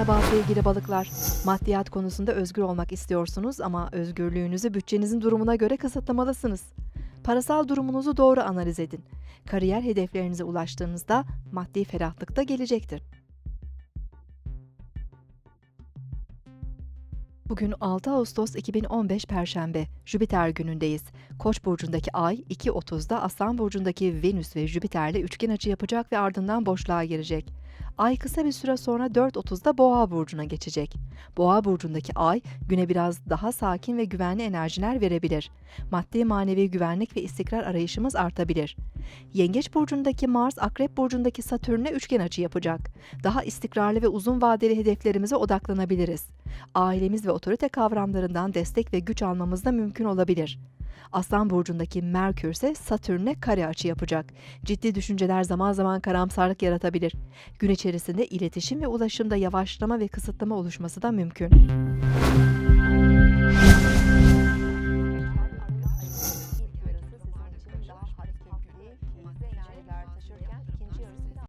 Merhaba sevgili balıklar. Maddiyat konusunda özgür olmak istiyorsunuz ama özgürlüğünüzü bütçenizin durumuna göre kısıtlamalısınız. Parasal durumunuzu doğru analiz edin. Kariyer hedeflerinize ulaştığınızda maddi ferahlık da gelecektir. Bugün 6 Ağustos 2015 Perşembe, Jüpiter günündeyiz. Koç burcundaki Ay 2.30'da Aslan burcundaki Venüs ve Jüpiter'le üçgen açı yapacak ve ardından boşluğa girecek. Ay kısa bir süre sonra 4.30'da Boğa burcuna geçecek. Boğa burcundaki Ay güne biraz daha sakin ve güvenli enerjiler verebilir. Maddi manevi güvenlik ve istikrar arayışımız artabilir. Yengeç burcundaki Mars, Akrep burcundaki Satürn'e üçgen açı yapacak. Daha istikrarlı ve uzun vadeli hedeflerimize odaklanabiliriz. Ailemiz ve otorite kavramlarından destek ve güç almamız da mümkün olabilir. Aslan burcundaki Merkür ise Satürn'e kare açı yapacak. Ciddi düşünceler zaman zaman karamsarlık yaratabilir. Gün içerisinde iletişim ve ulaşımda yavaşlama ve kısıtlama oluşması da mümkün.